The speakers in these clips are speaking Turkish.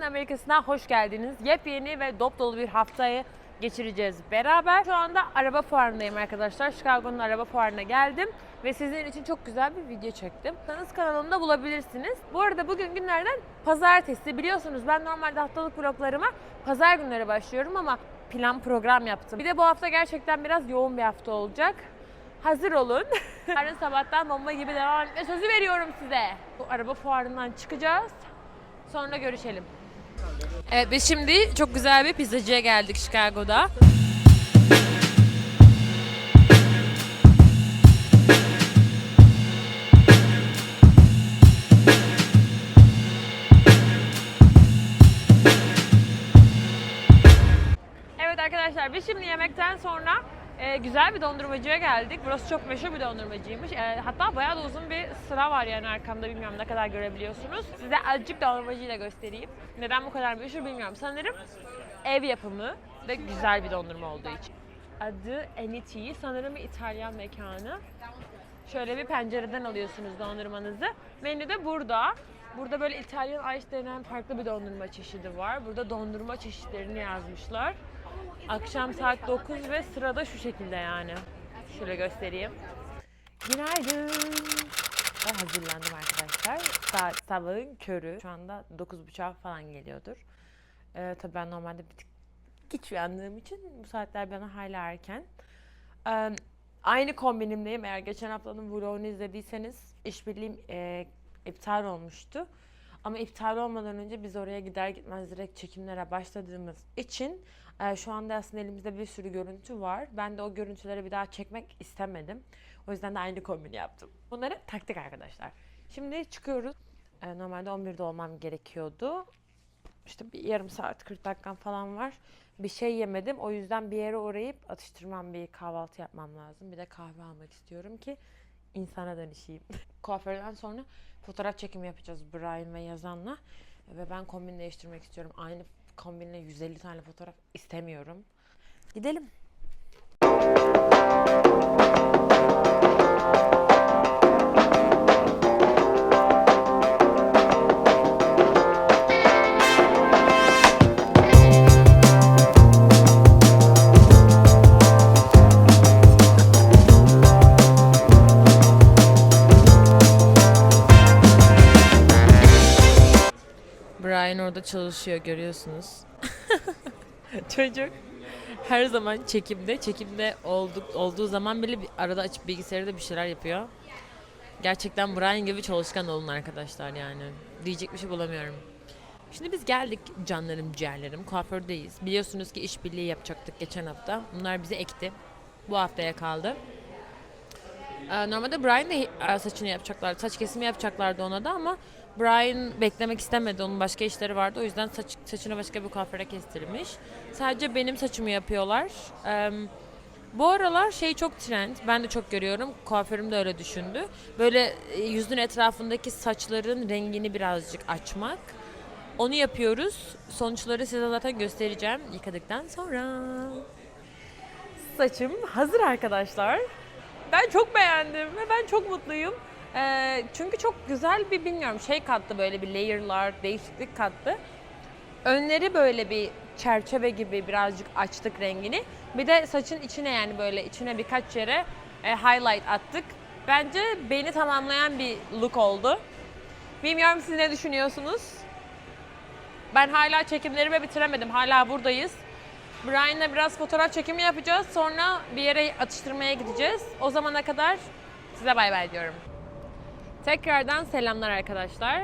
Özge'nin Amerika'sına hoş geldiniz. Yepyeni ve dop dolu bir haftayı geçireceğiz beraber. Şu anda araba fuarındayım arkadaşlar. Chicago'nun araba fuarına geldim ve sizin için çok güzel bir video çektim. Sanız kanalımda bulabilirsiniz. Bu arada bugün günlerden pazartesi. Biliyorsunuz ben normalde haftalık vloglarıma pazar günleri başlıyorum ama plan program yaptım. Bir de bu hafta gerçekten biraz yoğun bir hafta olacak. Hazır olun. Yarın sabahtan bomba gibi devam etme sözü veriyorum size. Bu araba fuarından çıkacağız. Sonra görüşelim. Evet biz şimdi çok güzel bir pizzacıya geldik Chicago'da. Evet arkadaşlar biz şimdi yemekten sonra e, güzel bir dondurmacıya geldik. Burası çok meşhur bir dondurmacıymış. E, hatta bayağı da uzun bir sıra var yani arkamda bilmiyorum ne kadar görebiliyorsunuz. Size azıcık dondurmacıyı da göstereyim. Neden bu kadar meşhur bilmiyorum. Sanırım ev yapımı ve güzel bir dondurma olduğu için. Adı Eniti. Sanırım bir İtalyan mekanı. Şöyle bir pencereden alıyorsunuz dondurmanızı. Menü de burada. Burada böyle İtalyan Ice denen farklı bir dondurma çeşidi var. Burada dondurma çeşitlerini yazmışlar. Akşam saat 9 ve sırada şu şekilde yani. Şöyle göstereyim. Günaydın. Ben hazırlandım arkadaşlar. Saat sabahın körü. Şu anda 9.30 falan geliyordur. Ee, tabii ben normalde bir tık geç uyandığım için bu saatler bana hala erken. Ee, aynı kombinimdeyim. Eğer geçen haftanın vlogunu izlediyseniz işbirliğim e, iptal olmuştu. Ama iptal olmadan önce biz oraya gider gitmez direkt çekimlere başladığımız için e, şu anda aslında elimizde bir sürü görüntü var. Ben de o görüntüleri bir daha çekmek istemedim. O yüzden de aynı kombini yaptım. Bunları taktik arkadaşlar. Şimdi çıkıyoruz. E, normalde 11'de olmam gerekiyordu. İşte bir yarım saat 40 dakikam falan var. Bir şey yemedim. O yüzden bir yere uğrayıp atıştırmam bir kahvaltı yapmam lazım. Bir de kahve almak istiyorum ki insana dönüşeyim. Kuaförden sonra fotoğraf çekimi yapacağız Brian ve Yazan'la. Ve ben kombin değiştirmek istiyorum. Aynı kombinle 150 tane fotoğraf istemiyorum. Gidelim. Çalışıyor görüyorsunuz. Çocuk her zaman çekimde, çekimde olduk, olduğu zaman bile bir arada açıp bilgisayarda bir şeyler yapıyor. Gerçekten Brian gibi çalışkan olun arkadaşlar yani. Diyecek bir şey bulamıyorum. Şimdi biz geldik canlarım ciğerlerim kuafördeyiz. Biliyorsunuz ki işbirliği yapacaktık geçen hafta. Bunlar bize ekti. Bu haftaya kaldı. Ee, Normalde Brian de saçını yapacaklardı. Saç kesimi yapacaklardı ona da ama Brian beklemek istemedi. Onun başka işleri vardı. O yüzden saç, saçını başka bir kuaföre kestirmiş. Sadece benim saçımı yapıyorlar. Bu aralar şey çok trend. Ben de çok görüyorum. Kuaförüm de öyle düşündü. Böyle e, yüzün etrafındaki saçların rengini birazcık açmak. Onu yapıyoruz. Sonuçları size zaten göstereceğim yıkadıktan sonra. Saçım hazır arkadaşlar. Ben çok beğendim ve ben çok mutluyum. Ee, çünkü çok güzel bir bilmiyorum şey kattı böyle bir layer'lar, değişiklik kattı. Önleri böyle bir çerçeve gibi birazcık açtık rengini. Bir de saçın içine yani böyle içine birkaç yere e, highlight attık. Bence beni tamamlayan bir look oldu. Bilmiyorum siz ne düşünüyorsunuz? Ben hala çekimlerimi bitiremedim. Hala buradayız. Brian'la biraz fotoğraf çekimi yapacağız. Sonra bir yere atıştırmaya gideceğiz. O zamana kadar size bay bay diyorum. Tekrardan selamlar arkadaşlar.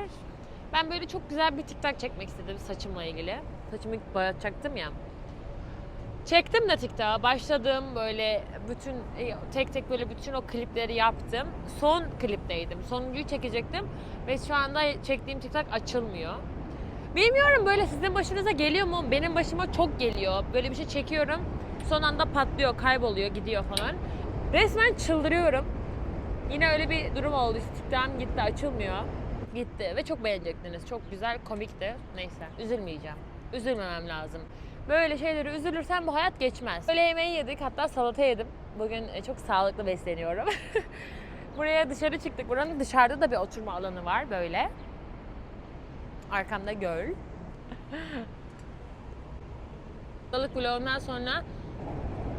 Ben böyle çok güzel bir TikTok çekmek istedim saçımla ilgili. Saçımı boyatacaktım ya. Çektim de TikTok'a. Başladım böyle bütün e, tek tek böyle bütün o klipleri yaptım. Son klipteydim. Sonuncuyu çekecektim ve şu anda çektiğim TikTok açılmıyor. Bilmiyorum böyle sizin başınıza geliyor mu? Benim başıma çok geliyor. Böyle bir şey çekiyorum. Son anda patlıyor, kayboluyor, gidiyor falan. Resmen çıldırıyorum. Yine öyle bir durum oldu. TikTok'um gitti, açılmıyor. Gitti ve çok beğenecektiniz. Çok güzel, komikti. Neyse, üzülmeyeceğim. Üzülmemem lazım. Böyle şeyleri üzülürsem bu hayat geçmez. Böyle yemeği yedik, hatta salata yedim. Bugün e, çok sağlıklı besleniyorum. Buraya dışarı çıktık. Buranın dışarıda da bir oturma alanı var böyle. Arkamda göl. haftalık vlogumdan sonra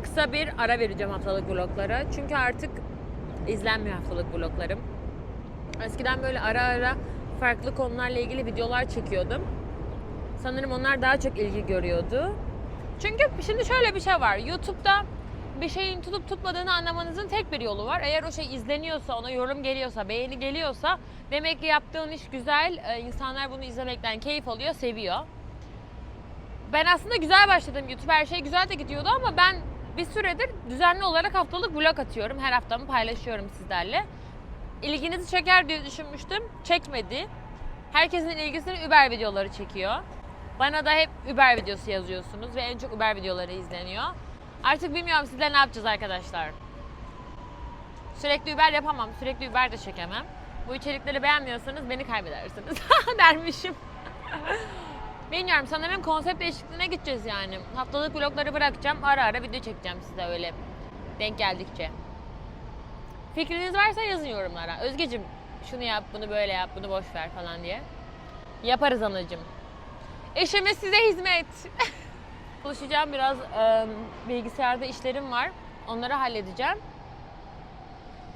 kısa bir ara vereceğim haftalık vloglara. Çünkü artık izlenmiyor haftalık vloglarım. Eskiden böyle ara ara farklı konularla ilgili videolar çekiyordum. Sanırım onlar daha çok ilgi görüyordu. Çünkü şimdi şöyle bir şey var. YouTube'da bir şeyin tutup tutmadığını anlamanızın tek bir yolu var. Eğer o şey izleniyorsa, ona yorum geliyorsa, beğeni geliyorsa demek ki yaptığın iş güzel. Ee, insanlar bunu izlemekten keyif alıyor, seviyor. Ben aslında güzel başladım YouTube. Her şey güzel de gidiyordu ama ben bir süredir düzenli olarak haftalık vlog atıyorum. Her haftamı paylaşıyorum sizlerle. İlginizi çeker diye düşünmüştüm. Çekmedi. Herkesin ilgisini Uber videoları çekiyor. Bana da hep Uber videosu yazıyorsunuz ve en çok Uber videoları izleniyor. Artık bilmiyorum sizle ne yapacağız arkadaşlar. Sürekli Uber yapamam, sürekli Uber de çekemem. Bu içerikleri beğenmiyorsanız beni kaybedersiniz dermişim. Bilmiyorum sanırım konsept değişikliğine gideceğiz yani. Haftalık vlogları bırakacağım, ara ara video çekeceğim size öyle denk geldikçe. Fikriniz varsa yazın yorumlara. Özgecim şunu yap, bunu böyle yap, bunu boş ver falan diye. Yaparız anacım. Eşimiz size hizmet. Çalışacağım biraz e, bilgisayarda işlerim var. Onları halledeceğim.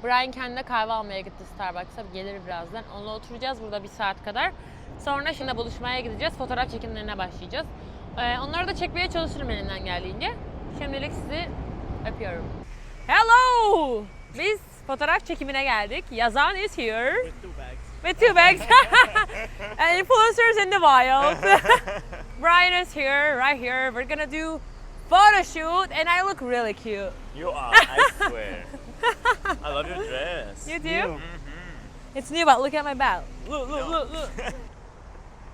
Brian kendine kahve almaya gitti Starbucks'a. Gelir birazdan. Onunla oturacağız burada bir saat kadar. Sonra şimdi buluşmaya gideceğiz. Fotoğraf çekimlerine başlayacağız. E, onları da çekmeye çalışırım elimden geldiğince. Şimdilik sizi öpüyorum. Hello! Biz fotoğraf çekimine geldik. Yazan is here. With two bags. With two bags. and influencers in the wild. Brian is here, right here. We're gonna do photo shoot and I look really cute. You are, I swear. I love your dress. You do? Mhm. It's new but look at my belt. Look look look look.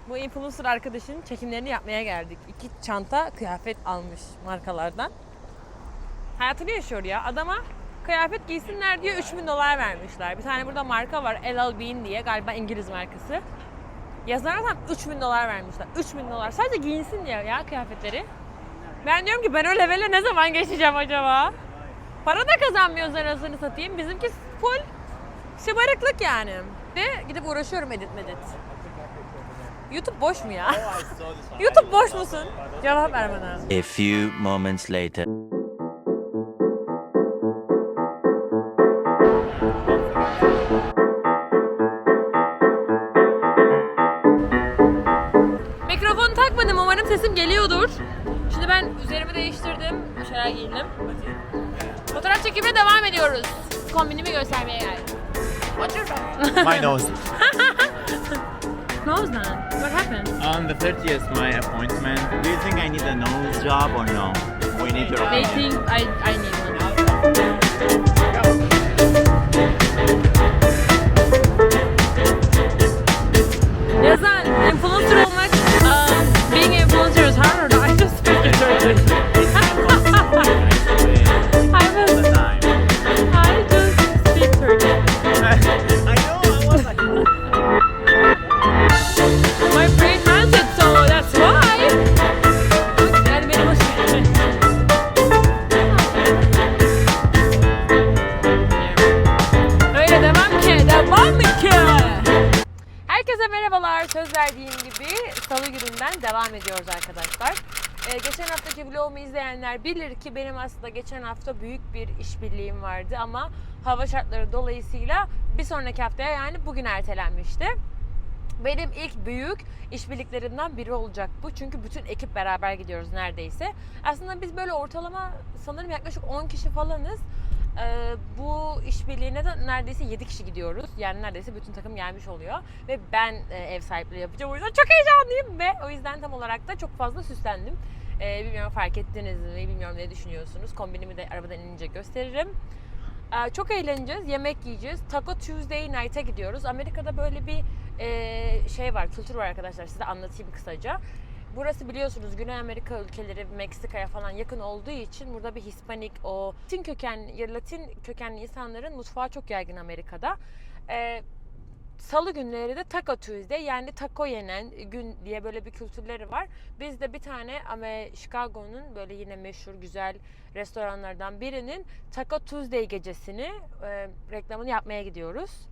Bu influencer arkadaşın çekimlerini yapmaya geldik. İki çanta kıyafet almış markalardan. Hayatını yaşıyor ya. Adama kıyafet giysinler diye 3000 dolar vermişler. Bir tane burada marka var LL Bean diye galiba İngiliz markası. Yazana tam 3000 dolar vermişler. 3000 dolar. Sadece giyinsin diye ya kıyafetleri. Ben diyorum ki ben o levele ne zaman geçeceğim acaba? Para da kazanmıyoruz anasını satayım. Bizimki full şımarıklık yani. Ve gidip uğraşıyorum edit medit. YouTube boş mu ya? Oh. YouTube boş musun? Cevap ver bana. A few moments later. Sesim geliyordur. Şimdi ben üzerimi değiştirdim. Bir şeyler giyindim. Fotoğraf çekimine devam ediyoruz. Kombinimi göstermeye geldim. What's your My nose. nose man? What happened? On the 30th, my appointment. Do you think I need a nose job or no? We need your They opinion. think I, I need one. Yazan, influencer verdiğim gibi salı gününden devam ediyoruz arkadaşlar. Ee, geçen haftaki vlogumu izleyenler bilir ki benim aslında geçen hafta büyük bir işbirliğim vardı ama hava şartları dolayısıyla bir sonraki haftaya yani bugün ertelenmişti. Benim ilk büyük işbirliklerimden biri olacak bu. Çünkü bütün ekip beraber gidiyoruz neredeyse. Aslında biz böyle ortalama sanırım yaklaşık 10 kişi falanız. Bu işbirliğine de neredeyse 7 kişi gidiyoruz. Yani neredeyse bütün takım gelmiş oluyor. Ve ben ev sahipliği yapacağım. O yüzden çok heyecanlıyım ve o yüzden tam olarak da çok fazla süslendim. Bilmiyorum fark ettiniz mi, bilmiyorum ne düşünüyorsunuz. Kombinimi de arabadan inince gösteririm. Çok eğleneceğiz, yemek yiyeceğiz. Taco Tuesday Night'a gidiyoruz. Amerika'da böyle bir şey var, kültür var arkadaşlar. Size anlatayım kısaca. Burası biliyorsunuz Güney Amerika ülkeleri, Meksika'ya falan yakın olduğu için burada bir Hispanik, o Latin kökenli, Latin kökenli insanların mutfağı çok yaygın Amerika'da. Ee, Salı günleri de Taco Tuesday yani taco yenen gün diye böyle bir kültürleri var. Biz de bir tane ama Chicago'nun böyle yine meşhur güzel restoranlardan birinin Taco Tuesday gecesini e, reklamını yapmaya gidiyoruz.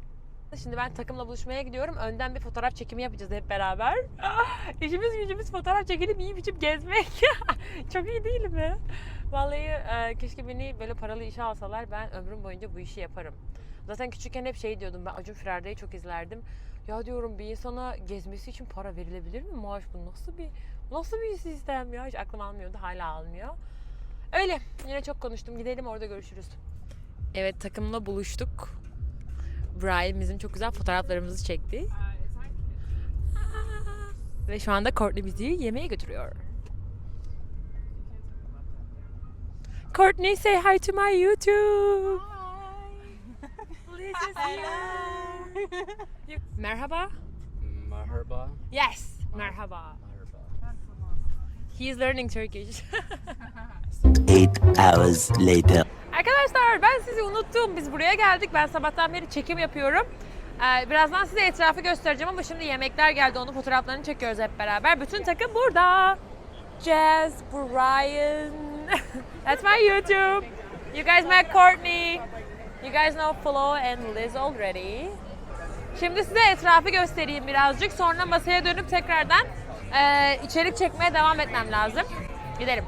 Kalktı. Şimdi ben takımla buluşmaya gidiyorum. Önden bir fotoğraf çekimi yapacağız hep beraber. Ah, İşimiz gücümüz fotoğraf çekilip yiyip içip gezmek. Çok iyi değil mi? Vallahi e, keşke beni böyle paralı işe alsalar ben ömrüm boyunca bu işi yaparım. Zaten küçükken hep şey diyordum ben Acun Firarda'yı çok izlerdim. Ya diyorum bir insana gezmesi için para verilebilir mi? Maaş bu nasıl bir nasıl bir sistem ya? Hiç aklım almıyordu hala almıyor. Öyle yine çok konuştum gidelim orada görüşürüz. Evet takımla buluştuk. Brian bizim çok güzel fotoğraflarımızı çekti. Aa, Ve şu anda Courtney bizi yemeğe götürüyor. Courtney say hi to my YouTube. İs you. You- Merhaba. Merhaba. Yes, merhaba. He is learning Turkish. Eight hours later. Arkadaşlar ben sizi unuttum. Biz buraya geldik. Ben sabahtan beri çekim yapıyorum. Ee, birazdan size etrafı göstereceğim ama şimdi yemekler geldi. Onun fotoğraflarını çekiyoruz hep beraber. Bütün takım burada. Jazz, Brian. That's my YouTube. You guys met Courtney. You guys know Flo and Liz already. Şimdi size etrafı göstereyim birazcık. Sonra masaya dönüp tekrardan eee, içerik çekmeye devam etmem lazım. Gidelim.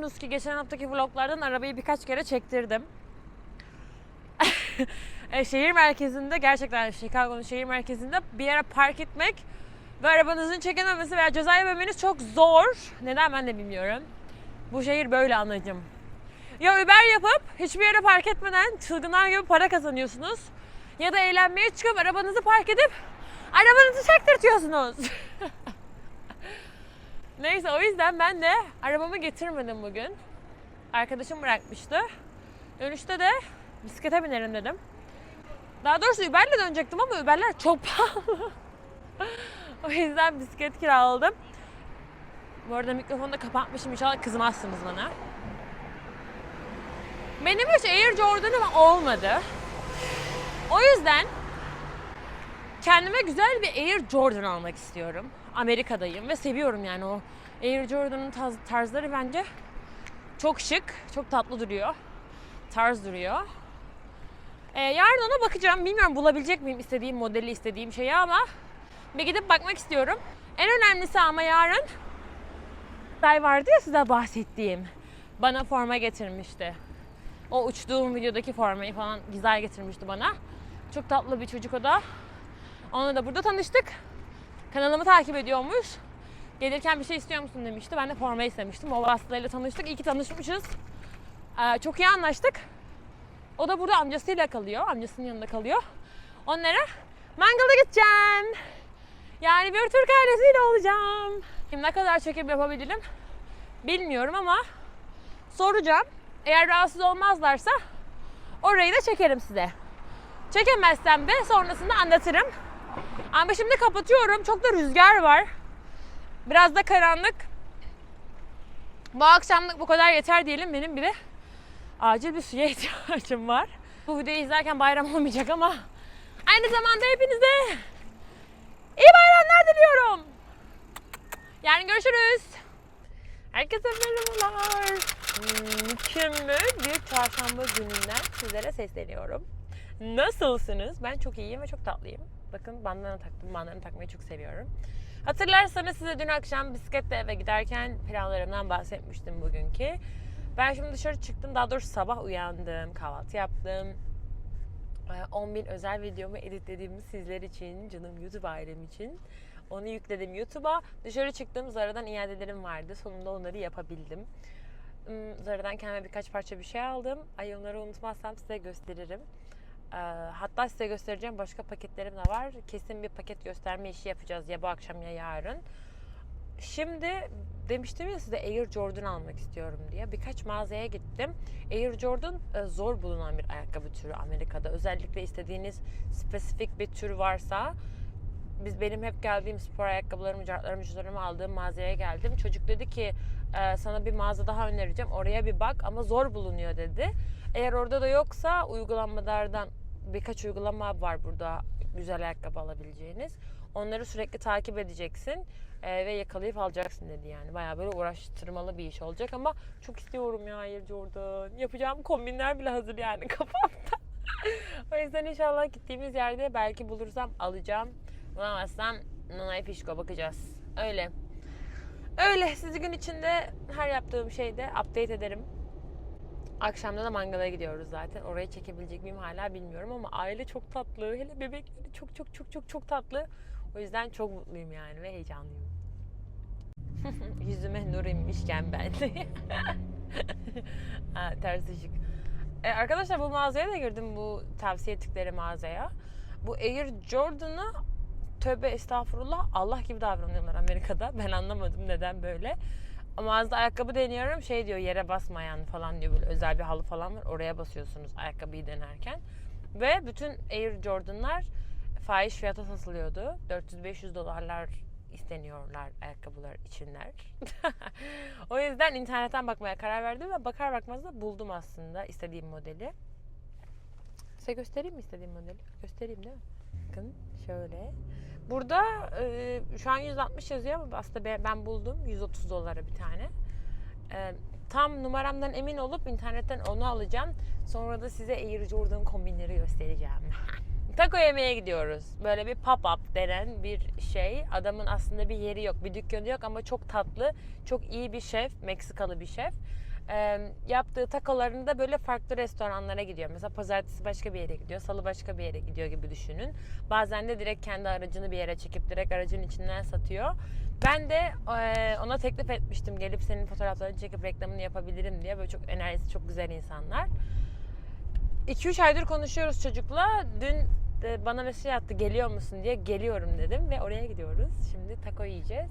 Biliyorsunuz ki geçen haftaki vloglardan arabayı birkaç kere çektirdim. E, şehir merkezinde gerçekten Chicago'nun şehir merkezinde bir yere park etmek ve arabanızın çekilmemesi veya ceza yememeniz çok zor. Neden ben de bilmiyorum. Bu şehir böyle anacım. Ya Uber yapıp hiçbir yere park etmeden çılgınlar gibi para kazanıyorsunuz. Ya da eğlenmeye çıkıp arabanızı park edip arabanızı çektirtiyorsunuz. Neyse o yüzden ben de arabamı getirmedim bugün. Arkadaşım bırakmıştı. Dönüşte de bisiklete binerim dedim. Daha doğrusu Uber'le dönecektim ama Uber'ler çok pahalı. o yüzden bisiklet kiraladım. Bu arada mikrofonu da kapatmışım. İnşallah kızmazsınız bana. Benim hiç Air Jordan'ım olmadı. O yüzden kendime güzel bir Air Jordan almak istiyorum. Amerika'dayım ve seviyorum yani o Air Jordan'ın tarzları bence çok şık, çok tatlı duruyor. Tarz duruyor. Ee, yarın ona bakacağım. Bilmiyorum bulabilecek miyim istediğim modeli, istediğim şeyi ama bir gidip bakmak istiyorum. En önemlisi ama yarın Day vardı ya size bahsettiğim. Bana forma getirmişti. O uçtuğum videodaki formayı falan güzel getirmişti bana. Çok tatlı bir çocuk o da. Onunla da burada tanıştık. Kanalımı takip ediyormuş. Gelirken bir şey istiyor musun demişti. Ben de forma istemiştim. O vasıtayla tanıştık. İyi ki tanışmışız. Ee, çok iyi anlaştık. O da burada amcasıyla kalıyor. Amcasının yanında kalıyor. Onlara mangala gideceğim. Yani bir Türk ailesiyle olacağım. Şimdi ne kadar çekim yapabilirim bilmiyorum ama soracağım. Eğer rahatsız olmazlarsa orayı da çekerim size. Çekemezsem de sonrasında anlatırım. Ama şimdi kapatıyorum. Çok da rüzgar var. Biraz da karanlık. Bu akşamlık bu kadar yeter diyelim. Benim bir de acil bir suya ihtiyacım var. Bu videoyu izlerken bayram olmayacak ama aynı zamanda hepinize iyi bayramlar diliyorum. Yani görüşürüz. Herkese merhabalar. mükemmel bir çarşamba gününden sizlere sesleniyorum. Nasılsınız? Ben çok iyiyim ve çok tatlıyım. Bakın bandana taktım. Bandana takmayı çok seviyorum. Hatırlarsanız size dün akşam bisikletle eve giderken planlarımdan bahsetmiştim bugünkü. Ben şimdi dışarı çıktım. Daha doğrusu sabah uyandım. Kahvaltı yaptım. Ee, 10.000 özel videomu editlediğimi sizler için, canım YouTube ailem için. Onu yükledim YouTube'a. Dışarı çıktım. Zara'dan iadelerim vardı. Sonunda onları yapabildim. Hmm, Zara'dan kendime birkaç parça bir şey aldım. Ay onları unutmazsam size gösteririm. Ee, hatta size göstereceğim başka paketlerim de var. Kesin bir paket gösterme işi yapacağız ya bu akşam ya yarın. Şimdi demiştim ya size Air Jordan almak istiyorum diye. Birkaç mağazaya gittim. Air Jordan e, zor bulunan bir ayakkabı türü Amerika'da. Özellikle istediğiniz spesifik bir tür varsa biz benim hep geldiğim spor ayakkabılarımı, cartlarımı, cüzdanımı aldığım mağazaya geldim. Çocuk dedi ki "E, sana bir mağaza daha önereceğim. Oraya bir bak ama zor bulunuyor dedi. Eğer orada da yoksa uygulamalardan birkaç uygulama var burada güzel ayakkabı alabileceğiniz. Onları sürekli takip edeceksin e, ve yakalayıp alacaksın dedi yani. Bayağı böyle uğraştırmalı bir iş olacak ama çok istiyorum ya Air Jordan. Yapacağım kombinler bile hazır yani kafamda. o yüzden inşallah gittiğimiz yerde belki bulursam alacağım. Bulamazsam Nanay Fişko bakacağız. Öyle. Öyle sizi gün içinde her yaptığım şeyde update ederim. Akşamda da mangala gidiyoruz zaten. Orayı çekebilecek miyim hala bilmiyorum ama aile çok tatlı. Hele bebekleri çok çok çok çok çok tatlı. O yüzden çok mutluyum yani ve heyecanlıyım. Yüzüme nur inmişken ben. ha, ters ışık. E, arkadaşlar bu mağazaya da girdim bu tavsiye ettikleri mağazaya. Bu Air Jordan'ı tövbe estağfurullah Allah gibi davranıyorlar Amerika'da. Ben anlamadım neden böyle. Mağazada ayakkabı deniyorum şey diyor yere basmayan falan diyor böyle özel bir halı falan var oraya basıyorsunuz ayakkabıyı denerken. Ve bütün Air Jordan'lar fahiş fiyata satılıyordu. 400-500 dolarlar isteniyorlar ayakkabılar içinler. o yüzden internetten bakmaya karar verdim ve bakar bakmaz da buldum aslında istediğim modeli. Size göstereyim mi istediğim modeli? Göstereyim değil mi? Bakın şöyle. Burada e, şu an 160 yazıyor ama aslında ben, ben buldum 130 dolara bir tane. E, tam numaramdan emin olup internetten onu alacağım. Sonra da size Air Jordan kombinleri göstereceğim. Taco yemeye gidiyoruz. Böyle bir pop-up denen bir şey. Adamın aslında bir yeri yok, bir dükkanı yok ama çok tatlı, çok iyi bir şef, Meksikalı bir şef. Ee, yaptığı takolarını da böyle farklı restoranlara gidiyor. Mesela pazartesi başka bir yere gidiyor, salı başka bir yere gidiyor gibi düşünün. Bazen de direkt kendi aracını bir yere çekip direkt aracın içinden satıyor. Ben de e, ona teklif etmiştim gelip senin fotoğraflarını çekip reklamını yapabilirim diye. Böyle çok enerjisi çok güzel insanlar. 2-3 aydır konuşuyoruz çocukla. Dün e, bana mesaj attı geliyor musun diye. Geliyorum dedim ve oraya gidiyoruz. Şimdi taco yiyeceğiz.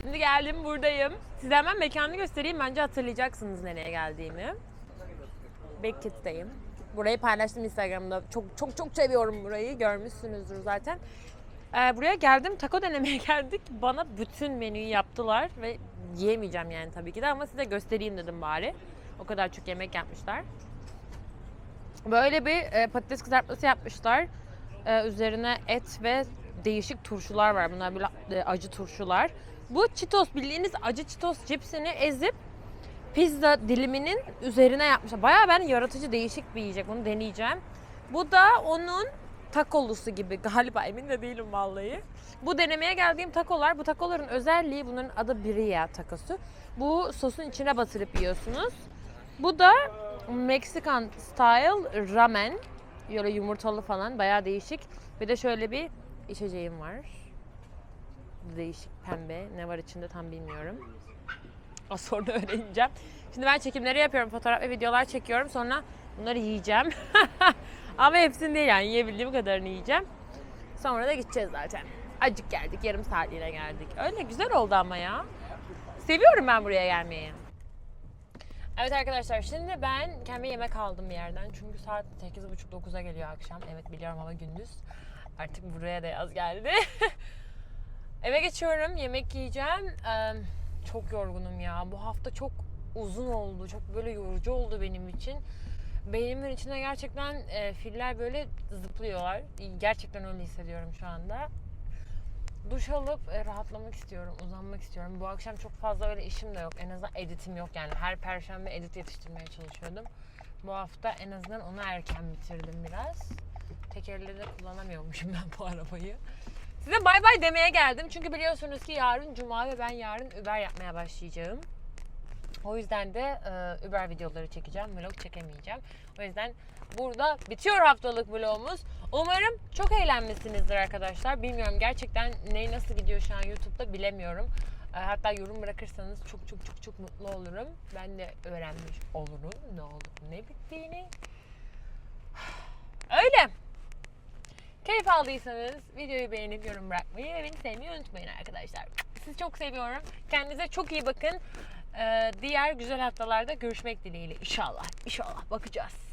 Şimdi geldim buradayım. Size hemen mekanı göstereyim. Bence hatırlayacaksınız nereye geldiğimi. Beckett'teyim. Burayı paylaştım Instagram'da. Çok çok çok seviyorum burayı. Görmüşsünüzdür zaten. Ee, buraya geldim. Taco denemeye geldik. Bana bütün menüyü yaptılar ve yiyemeyeceğim yani tabii ki de ama size göstereyim dedim bari. O kadar çok yemek yapmışlar. Böyle bir e, patates kızartması yapmışlar. E, üzerine et ve değişik turşular var. Bunlar böyle e, acı turşular. Bu Cheetos bildiğiniz acı Cheetos cipsini ezip pizza diliminin üzerine yapmışlar. Bayağı ben yaratıcı değişik bir yiyecek. Bunu deneyeceğim. Bu da onun takolusu gibi galiba emin de değilim vallahi. Bu denemeye geldiğim takolar. Bu takoların özelliği bunların adı Birria takosu. Bu sosun içine batırıp yiyorsunuz. Bu da Meksikan style ramen. Böyle yumurtalı falan bayağı değişik. Bir de şöyle bir içeceğim var. Değişik pembe. Ne var içinde tam bilmiyorum. Az sonra öğreneceğim. Şimdi ben çekimleri yapıyorum. Fotoğraf ve videolar çekiyorum. Sonra bunları yiyeceğim. Ama hepsini değil yani. Yiyebildiğim kadarını yiyeceğim. Sonra da gideceğiz zaten. Acık geldik. Yarım saatliğine geldik. Öyle güzel oldu ama ya. Seviyorum ben buraya gelmeyi. Evet arkadaşlar şimdi ben kendime yemek aldım bir yerden. Çünkü saat 8.30-9'a geliyor akşam. Evet biliyorum ama gündüz. Artık buraya da yaz geldi. Eve geçiyorum. Yemek yiyeceğim. Ee, çok yorgunum ya. Bu hafta çok uzun oldu. Çok böyle yorucu oldu benim için. Beynimin içinde gerçekten e, filler böyle zıplıyorlar. Gerçekten öyle hissediyorum şu anda. Duş alıp e, rahatlamak istiyorum, uzanmak istiyorum. Bu akşam çok fazla öyle işim de yok. En azından editim yok yani. Her perşembe edit yetiştirmeye çalışıyordum. Bu hafta en azından onu erken bitirdim biraz. Tekerleri de kullanamıyormuşum ben bu arabayı. Size bay bay demeye geldim. Çünkü biliyorsunuz ki yarın cuma ve ben yarın Uber yapmaya başlayacağım. O yüzden de e, Uber videoları çekeceğim. Vlog çekemeyeceğim. O yüzden burada bitiyor haftalık vlogumuz. Umarım çok eğlenmişsinizdir arkadaşlar. Bilmiyorum gerçekten ne nasıl gidiyor şu an YouTube'da bilemiyorum. E, hatta yorum bırakırsanız çok çok çok çok mutlu olurum. Ben de öğrenmiş olurum ne olup ne bittiğini. Öyle. Keyif aldıysanız videoyu beğenip yorum bırakmayı ve beni sevmeyi unutmayın arkadaşlar. Sizi çok seviyorum. Kendinize çok iyi bakın. Ee, diğer güzel haftalarda görüşmek dileğiyle inşallah. İnşallah bakacağız.